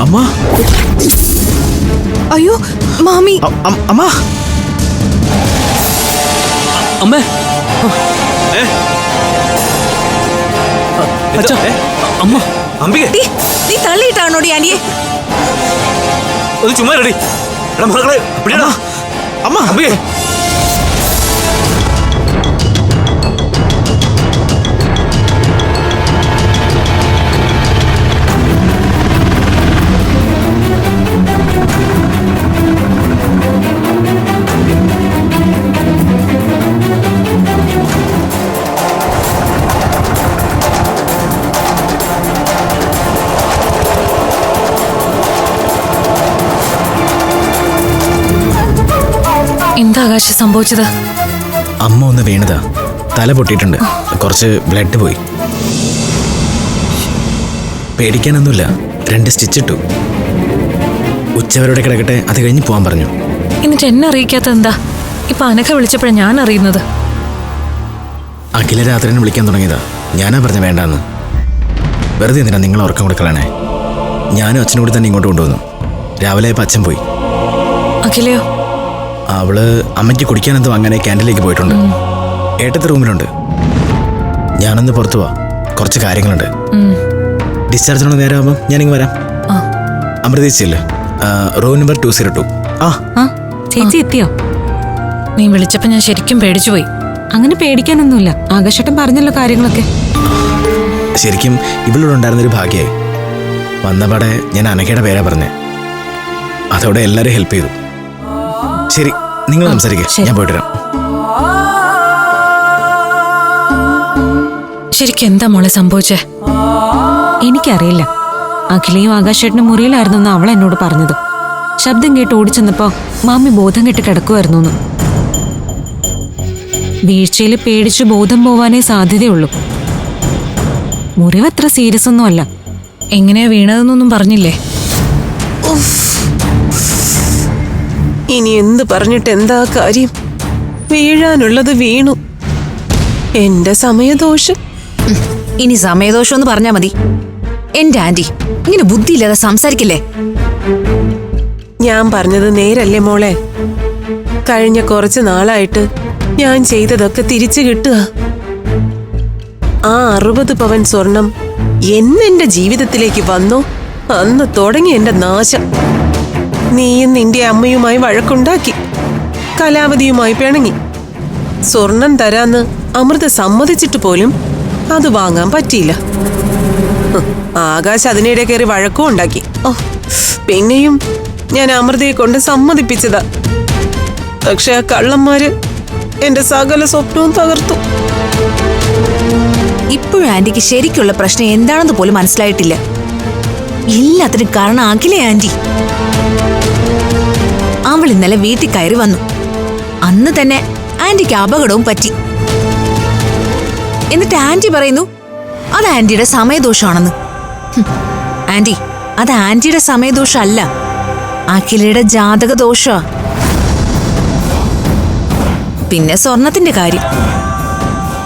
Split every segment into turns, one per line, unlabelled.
അമ്മ?
അയ്യോ മാമി.
അമ്മ?
അമ്മേ. അമ്മ.
അമ്പിക.
നീ തള്ളിയിട്ടാണോ അനിയെ?
ഒന്ന് ചുമ്മാ റെഡി എടാ മക്കളെ
അമ്മ.
അംബിക
എന്താ ആകാശ സംഭവിച്ചത്?
അമ്മ ഒന്ന് വീണതാ. തല പൊട്ടിയിട്ടുണ്ട്. കുറച്ച് ബ്ലഡ് പോയി. പേടിക്കാനൊന്നുമില്ല. രണ്ട് സ്റ്റിച്ചിട്ടു ഉച്ചവരോടെ കിടക്കട്ടെ അത് കഴിഞ്ഞ് പോവാൻ പറഞ്ഞു.
എന്നിട്ട് എന്നെ അറിയിക്കാത്ത എന്താ? ഇപ്പൊ അനഘ വിളിച്ചപ്പോഴാണ് ഞാൻ അറിയുന്നത്.
അഖില രാത്രിനെ വിളിക്കാൻ തുടങ്ങിയതാ. ഞാനാ പറഞ്ഞ വേണ്ടാന്ന്. വെറുതെ എന്തിനാ നിങ്ങൾ ഉറക്കം കൊടുക്കളാണേ ഞാനും അച്ഛനും കൂടി തന്നെ ഇങ്ങോട്ട് കൊണ്ടുവന്നു. രാവിലെ അച്ഛൻ പോയി.
അഖിലയോ?
അവൾ അമ്മയ്ക്ക് കുടിക്കാൻ എന്തോ അങ്ങനെ ക്യാന്റീനിലേക്ക് പോയിട്ടുണ്ട്. ഏട്ടത്തെ റൂമിലുണ്ട്. ഞാനൊന്ന് പുറത്തു പോവാ. കുറച്ച് കാര്യങ്ങളുണ്ട്.
ഡിസ്ചാർജ്
ഡിസ്ചാർജിനോട് നേരെ ആകുമ്പോൾ ഞാനിങ്ങ് വരാം.
ആ.
അമൃതേച്ചില്ലേ room number two zero two ആ.
ചേച്ചി എത്തിയോ?
നീ വിളിച്ചപ്പോ ഞാൻ ശരിക്കും പേടിച്ചു പോയി.
അങ്ങനെ പേടിക്കാനൊന്നുമില്ല. ആകാശട്ടൻ പറഞ്ഞല്ലോ കാര്യങ്ങളൊക്കെ.
ശരിക്കും ഇവളോട് ഉണ്ടായിരുന്നൊരു ഭാഗ്യമായി വന്നപാടെ ഞാൻ അനക്കയുടെ പേരാ പറഞ്ഞേ. അതോടെ എല്ലാവരും ഹെൽപ്പ് ചെയ്തു. ശരി നിങ്ങൾ സംസാരിക്കുക ഞാൻ പോയിട്ട് വരാം.
ശരിക്കും എന്താ മോളെ സംഭവിച്ചേ?
എനിക്കറിയില്ല. അഖിലയും ആകാശേട്ടനും മുറിയിലായിരുന്നു എന്ന് അവൾ എന്നോട് പറഞ്ഞത്. ശബ്ദം കേട്ട് ഓടിച്ചെന്നപ്പോ മാമി ബോധം കെട്ട് കിടക്കുമായിരുന്നു വീഴ്ചയിൽ പേടിച്ച് ബോധം പോവാനേ സാധ്യതയുള്ളൂ. മുറിവത്ര അത്ര സീരിയസ് ഒന്നുമല്ല.
എങ്ങനെയാ വീണതെന്നൊന്നും പറഞ്ഞില്ലേ?
ഇനി എന്ത് പറഞ്ഞിട്ട് എന്താ കാര്യം? വീഴാനുള്ളത് വീണു. എന്റെ സമയദോഷം.
ഇനി സമയദോഷം എന്ന് പറഞ്ഞാ മതി. എന്റെ ആന്റി ഇങ്ങനെ ബുദ്ധിയില്ലാതെ സംസാരിക്കില്ലേ?
ഞാൻ പറഞ്ഞത് നേരല്ലേ മോളെ? കഴിഞ്ഞ കുറച്ച് നാളായിട്ട് ഞാൻ ചെയ്തതൊക്കെ തിരിച്ചു കിട്ടുക. ആ അറുപത് പവൻ സ്വർണം എന്നെന്റെ ജീവിതത്തിലേക്ക് വന്നോ. അന്ന് തുടങ്ങി എന്റെ നാശം. നീയും നിന്റെ അമ്മയുമായി വഴക്കുണ്ടാക്കി. കലാവതിയുമായി പിണങ്ങി. സ്വർണം തരാന്ന് അമൃത സമ്മതിച്ചിട്ട് പോലും അത് വാങ്ങാൻ പറ്റിയില്ല. ആകാശ് അതിനിടെ കയറി വഴക്കും ഉണ്ടാക്കി. ഓ പിന്നെയും ഞാൻ അമൃതയെ കൊണ്ട് സമ്മതിപ്പിച്ചതാ. പക്ഷെ ആ കള്ളന്മാര് എന്റെ സകല സ്വപ്നവും തകർത്തു.
ഇപ്പോഴും ആന്റിക്ക് ശരിക്കുള്ള പ്രശ്നം എന്താണെന്ന് പോലും മനസ്സിലായിട്ടില്ല. എല്ലാത്തിനും കാരണം അഖിലേ ആന്റി? അവൾ ഇന്നലെ വീട്ടിൽ കയറി വന്നു. അന്ന് തന്നെ ആന്റിക്ക് അപകടവും പറ്റി. എന്നിട്ട് ആന്റി പറയുന്നു അത് ആന്റിയുടെ സമയദോഷമാണെന്ന്. ആന്റി അത് ആന്റിയുടെ സമയദോഷമല്ല. അഖിലയുടെ ജാതക ദോഷമാ പിന്നെ സ്വർണത്തിന്റെ കാര്യം.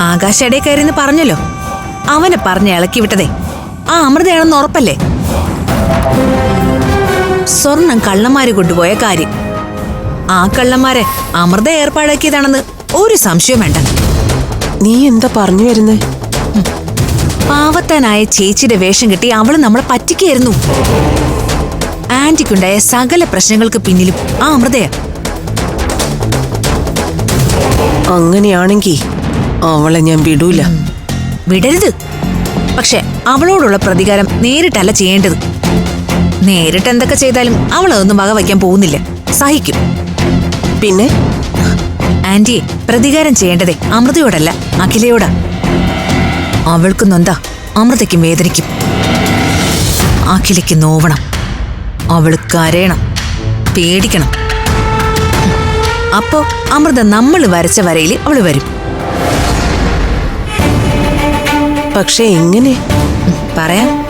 ആകാശയുടെ കയറിന്ന് പറഞ്ഞല്ലോ. അവനെ പറഞ്ഞ് ഇളക്കി വിട്ടതേ. ആ അമൃതയാണെന്ന് ഉറപ്പല്ലേ? സ്വർണം കള്ളന്മാര് കൊണ്ടുപോയ കാര്യം. ആ കള്ളന്മാരെ അമൃത ഏർപ്പാടാക്കിയതാണെന്ന് ഒരു സംശയം വേണ്ട.
നീ എന്താ പറഞ്ഞു വരുന്നേ?
പാവത്താനായ ചേച്ചിയുടെ വേഷം കെട്ടി അവൾ നമ്മളെ പറ്റിക്കായിരുന്നു. ആന്റിക്കുണ്ടായ സകല പ്രശ്നങ്ങൾക്ക് പിന്നിലും ആ അമൃതയ.
അങ്ങനെയാണെങ്കിൽ അവളെ ഞാൻ വിടൂല.
വിടരുത്. പക്ഷെ അവളോടുള്ള പ്രതികാരം നേരിട്ടല്ല ചെയ്യേണ്ടത്. നേരിട്ട് എന്തൊക്കെ ചെയ്താലും അവൾ അതൊന്നും വക വയ്ക്കാൻ പോകുന്നില്ല. സഹിക്കും.
പിന്നെ?
ആന്റി പ്രതികാരം ചെയ്യേണ്ടതേ അമൃതയോടല്ല അഖിലയോടാ. അവൾക്ക് നൊന്താ അമൃതയ്ക്കും വേദനിക്കും അഖിലയ്ക്ക് നോവണം. അവൾ കരയണം പേടിക്കണം. അപ്പോ അമൃത നമ്മൾ വരച്ച വരയിൽ അവൾ വരും.
പക്ഷെ എങ്ങനെ?
പറയാം.